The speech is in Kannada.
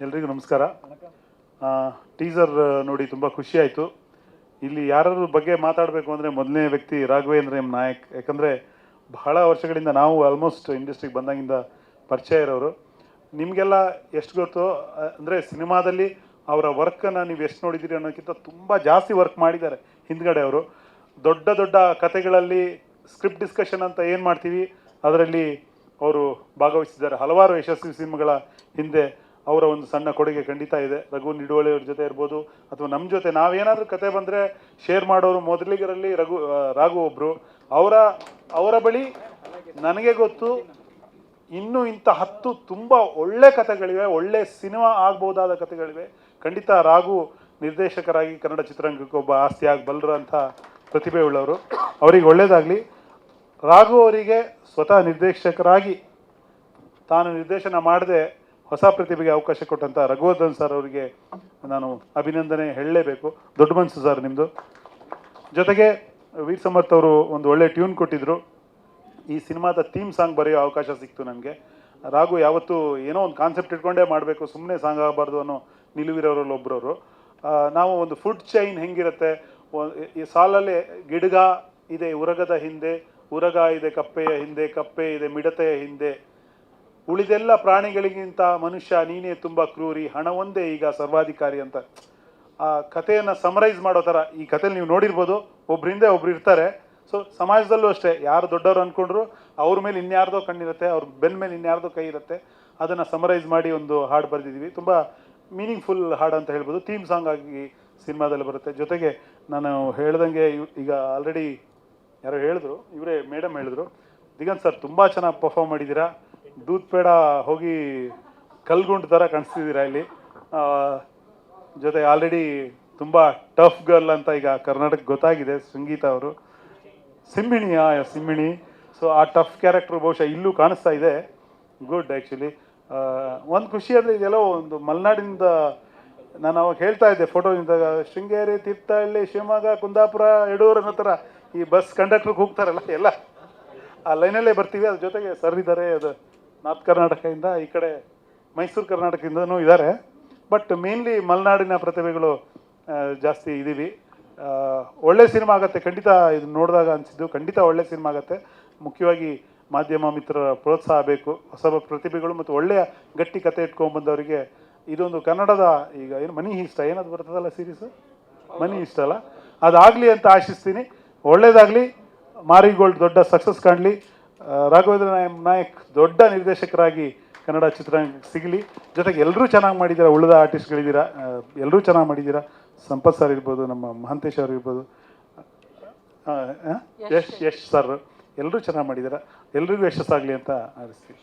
ಎಲ್ರಿಗೂ ನಮಸ್ಕಾರ. ಟೀಸರ್ ನೋಡಿ ತುಂಬ ಖುಷಿ ಆಯಿತು. ಇಲ್ಲಿ ಯಾರ ಬಗ್ಗೆ ಮಾತಾಡಬೇಕು ಅಂದರೆ ಮೊದಲನೇ ವ್ಯಕ್ತಿ ರಾಘವೇಂದ್ರ ಎಂ ನಾಯಕ್. ಯಾಕಂದರೆ ಬಹಳ ವರ್ಷಗಳಿಂದ ನಾವು ಆಲ್ಮೋಸ್ಟ್ ಇಂಡಸ್ಟ್ರಿಗೆ ಬಂದಾಗಿಂದ ಪರಿಚಯ ಇರೋರು. ನಿಮಗೆಲ್ಲ ಎಷ್ಟು ಗೊತ್ತೋ ಅಂದರೆ ಸಿನಿಮಾದಲ್ಲಿ ಅವರ ವರ್ಕನ್ನು ನೀವು ಎಷ್ಟು ನೋಡಿದ್ದೀರಿ ಅನ್ನೋಕ್ಕಿಂತ ತುಂಬ ಜಾಸ್ತಿ ವರ್ಕ್ ಮಾಡಿದ್ದಾರೆ ಹಿಂದ್ಗಡೆ ಅವರು. ದೊಡ್ಡ ದೊಡ್ಡ ಕತೆಗಳಲ್ಲಿ ಸ್ಕ್ರಿಪ್ಟ್ ಡಿಸ್ಕಷನ್ ಅಂತ ಏನು ಮಾಡ್ತೀವಿ, ಅದರಲ್ಲಿ ಅವರು ಭಾಗವಹಿಸಿದ್ದಾರೆ. ಹಲವಾರು ಯಶಸ್ವಿ ಸಿನಿಮಾಗಳ ಹಿಂದೆ ಅವರ ಒಂದು ಸಣ್ಣ ಕೊಡುಗೆ ಖಂಡಿತ ಇದೆ. ರಘು ನಿಡುವಳಿ ಅವ್ರ ಜೊತೆ ಇರ್ಬೋದು ಅಥವಾ ನಮ್ಮ ಜೊತೆ ನಾವೇನಾದರೂ ಕತೆ ಬಂದರೆ ಶೇರ್ ಮಾಡೋರು ಮೊದಲಿಗರಲ್ಲಿ ರಘು ರಾಘು ಒಬ್ಬರು ಅವರ ಅವರ ಬಳಿ ನನಗೆ ಗೊತ್ತು ಇನ್ನೂ ಇಂಥ ಹತ್ತು ತುಂಬ ಒಳ್ಳೆ ಕಥೆಗಳಿವೆ, ಒಳ್ಳೆ ಸಿನಿಮಾ ಆಗ್ಬೋದಾದ ಕಥೆಗಳಿವೆ. ಖಂಡಿತ ರಾಘು ನಿರ್ದೇಶಕರಾಗಿ ಕನ್ನಡ ಚಿತ್ರರಂಗಕ್ಕೆ ಒಬ್ಬ ಆಸ್ತಿ ಆಗಬಲ್ಲರು ಅಂತ ಪ್ರತಿಭೆ ಉಳ್ಳವರು. ಅವರಿಗೆ ಒಳ್ಳೆಯದಾಗಲಿ ರಾಘು ಅವರಿಗೆ ಸ್ವತಃ ನಿರ್ದೇಶಕರಾಗಿ ತಾನು ನಿರ್ದೇಶನ ಮಾಡದೆ ಹೊಸ ಪ್ರತಿಭೆಗೆ ಅವಕಾಶ ಕೊಟ್ಟಂಥ ರಘುವರ್ಧನ್ ಸರ್ ಅವರಿಗೆ ನಾನು ಅಭಿನಂದನೆ ಹೇಳಲೇಬೇಕು. ದೊಡ್ಡ ಮನಸ್ಸು ಸರ್ ನಿಮ್ಮದು ಜೊತೆಗೆ ವೀರ್ ಸಮರ್ಥ್ ಅವರು ಒಂದು ಒಳ್ಳೆ ಟ್ಯೂನ್ ಕೊಟ್ಟಿದ್ರು. ಈ ಸಿನಿಮಾದ ಥೀಮ್ ಸಾಂಗ್ ಬರೆಯೋ ಅವಕಾಶ ಸಿಕ್ತು ನನಗೆ. ರಾಘು, ಯಾವತ್ತೂ ಏನೋ ಒಂದು ಕಾನ್ಸೆಪ್ಟ್ ಇಟ್ಕೊಂಡೇ ಮಾಡಬೇಕು ಸುಮ್ಮನೆ ಸಾಂಗ್ ಆಗಬಾರ್ದು ಅನ್ನೋ ನಿಲುವಿರೋರಲ್ಲಿ ಒಬ್ಬರವರು ನಾವು ಒಂದು ಫುಡ್ ಚೈನ್ ಹೆಂಗಿರುತ್ತೆ? ಈ ಸಾಲಲ್ಲಿ ಗಿಡಗ ಇದೆ, ಉರಗದ ಹಿಂದೆ, ಉರಗ ಇದೆ, ಕಪ್ಪೆಯ ಹಿಂದೆ, ಕಪ್ಪೆ ಇದೆ, ಮಿಡತೆಯ ಹಿಂದೆ. ಉಳಿದೆಲ್ಲ ಪ್ರಾಣಿಗಳಿಗಿಂತ ಮನುಷ್ಯ ನೀನೇ ತುಂಬ ಕ್ರೂರಿ, ಹಣ ಒಂದೇ ಈಗ ಸರ್ವಾಧಿಕಾರಿ ಅಂತ. ಆ ಕಥೆಯನ್ನು ಸಮರೈಸ್ ಮಾಡೋ ಥರ ಈ ಕಥೆಯಲ್ಲಿ ನೀವು ನೋಡಿರ್ಬೋದು ಒಬ್ರಿಂದ ಒಬ್ರು ಇರ್ತಾರೆ. ಸೊ ಸಮಾಜದಲ್ಲೂ ಅಷ್ಟೇ, ಯಾರು ದೊಡ್ಡವರು ಅಂದ್ಕೊಂಡ್ರು ಅವ್ರ ಮೇಲೆ ಇನ್ಯಾರ್ದೋ ಕಣ್ಣಿರುತ್ತೆ, ಅವ್ರ ಬೆನ್ನ ಮೇಲೆ ಇನ್ಯಾರ್ದೋ ಕೈ ಇರುತ್ತೆ. ಅದನ್ನು ಸಮರೈಸ್ ಮಾಡಿ ಒಂದು ಹಾಡು ಬರೆದಿದ್ದೀವಿ ತುಂಬ ಮೀನಿಂಗ್ಫುಲ್ ಹಾಡು ಅಂತ ಹೇಳ್ಬೋದು. ಥೀಮ್ ಸಾಂಗ್ ಆಗಿ ಸಿನಿಮಾದಲ್ಲಿ ಬರುತ್ತೆ. ಜೊತೆಗೆ ನಾನು ಹೇಳ್ದಂಗೆ ಈಗ ಆಲ್ರೆಡಿ ಯಾರೋ ಹೇಳಿದ್ರು, ಇವರೇ ಮೇಡಮ್ ಹೇಳಿದ್ರು, ದಿಗಂತ್ ಸರ್, ತುಂಬ ಚೆನ್ನಾಗಿ ಪರ್ಫಾರ್ಮ್ ಮಾಡಿದ್ದೀರಾ? ದೂದ್ ಪೇಡ ಹೋಗಿ ಕಲ್ಗುಂಡ್ ಥರ ಕಾಣಿಸ್ತಿದ್ದೀರಾ ಇಲ್ಲಿ? ಜೊತೆ ಆಲ್ರೆಡಿ ತುಂಬ ಟಫ್ ಗರ್ಲ್ ಅಂತ ಈಗ ಕರ್ನಾಟಕ ಗೊತ್ತಾಗಿದೆ ಸಂಗೀತ ಅವರು. ಸಿಂಹಿಣಿಯಾ ಸಿಂಹಿಣಿ? ಸೊ ಆ ಟಫ್ ಕ್ಯಾರೆಕ್ಟರ್ ಬಹುಶಃ ಇಲ್ಲೂ ಕಾಣಿಸ್ತಾ ಇದೆ. ಗುಡ್ ಆ್ಯಕ್ಚುಲಿ ಒಂದು ಖುಷಿ ಅಂದರೆ ಇದೆಲ್ಲ ಒಂದು ಮಲೆನಾಡಿನಿಂದ ನಾನು ಅವಾಗ ಹೇಳ್ತಾ ಇದ್ದೆ ಫೋಟೋ ನಿಂತಾಗ ಶೃಂಗೇರಿ ತೀರ್ಥಹಳ್ಳಿ ಶಿವಮೊಗ್ಗ, ಕುಂದಾಪುರ, ಯಡೂರು ಅನ್ನೋ ಥರ ಈ ಬಸ್ ಕಂಡಕ್ಟ್ರಿಗೆ ಹೋಗ್ತಾರಲ್ಲ ಎಲ್ಲ. ಆ ಲೈನಲ್ಲೇ ಬರ್ತೀವಿ, ಅದ್ರ ಜೊತೆಗೆ ಸರ್ ಇದ್ದಾರೆ ಅದು ನಾರ್ತ್ ಕರ್ನಾಟಕದಿಂದ ಈ ಕಡೆ ಮೈಸೂರು ಕರ್ನಾಟಕದಿಂದನೂ ಇದ್ದಾರೆ. ಬಟ್ ಮೇನ್ಲಿ ಮಲೆನಾಡಿನ ಪ್ರತಿಭೆಗಳು ಜಾಸ್ತಿ ಇದ್ದೀವಿ. ಒಳ್ಳೆ ಸಿನಿಮಾ ಆಗತ್ತೆ. ಖಂಡಿತ ಇದು ನೋಡಿದಾಗ ಅನಿಸಿದ್ದು, ಖಂಡಿತ ಒಳ್ಳೆ ಸಿನಿಮಾ ಆಗತ್ತೆ. ಮುಖ್ಯವಾಗಿ ಮಾಧ್ಯಮ ಮಿತ್ರರ ಪ್ರೋತ್ಸಾಹ ಬೇಕು. ಹೊಸ ಪ್ರತಿಭೆಗಳು ಮತ್ತು ಒಳ್ಳೆಯ ಗಟ್ಟಿ ಕತೆ ಇಟ್ಕೊಂಡ್ಬಂದವರಿಗೆ ಇದೊಂದು ಕನ್ನಡದ ಈಗ ಏನು ಮನಿ ಇಷ್ಟ? ಏನದು ಬರ್ತದಲ್ಲ ಸೀರೀಸು ಮನಿ ಇಷ್ಟ ಅಲ್ಲ? ಅದಾಗಲಿ ಅಂತ ಆಶಿಸ್ತೀನಿ. ಒಳ್ಳೇದಾಗಲಿ. ಮಾರಿಗೋಲ್ಡ್ ದೊಡ್ಡ ಸಕ್ಸಸ್ ಕಾಣಲಿ. ರಾಘವೇಂದ್ರ ನಾಯಕ್ ದೊಡ್ಡ ನಿರ್ದೇಶಕರಾಗಿ ಕನ್ನಡ ಚಿತ್ರರಂಗಕ್ಕೆ ಸಿಗಲಿ. ಜೊತೆಗೆ ಎಲ್ಲರೂ ಚೆನ್ನಾಗಿ ಮಾಡಿದ್ದೀರಾ? ಉಳಿದ ಆರ್ಟಿಸ್ಟ್ಗಳಿದ್ದೀರಾ ಎಲ್ಲರೂ ಚೆನ್ನಾಗಿ ಮಾಡಿದ್ದೀರಾ? ಸಂಪತ್ ಸರ್ ಇರ್ಬೋದು, ನಮ್ಮ ಮಹಾಂತೇಶ್ ಅವರು ಇರ್ಬೋದು? ಯಶ್ ಯಶ್ ಸರ್ ಎಲ್ಲರೂ ಚೆನ್ನಾಗಿ ಮಾಡಿದ್ದೀರಾ? ಎಲ್ರಿಗೂ ಯಶಸ್ಸಾಗಲಿ ಅಂತ ಹಾರೈಸ್ತೀವಿ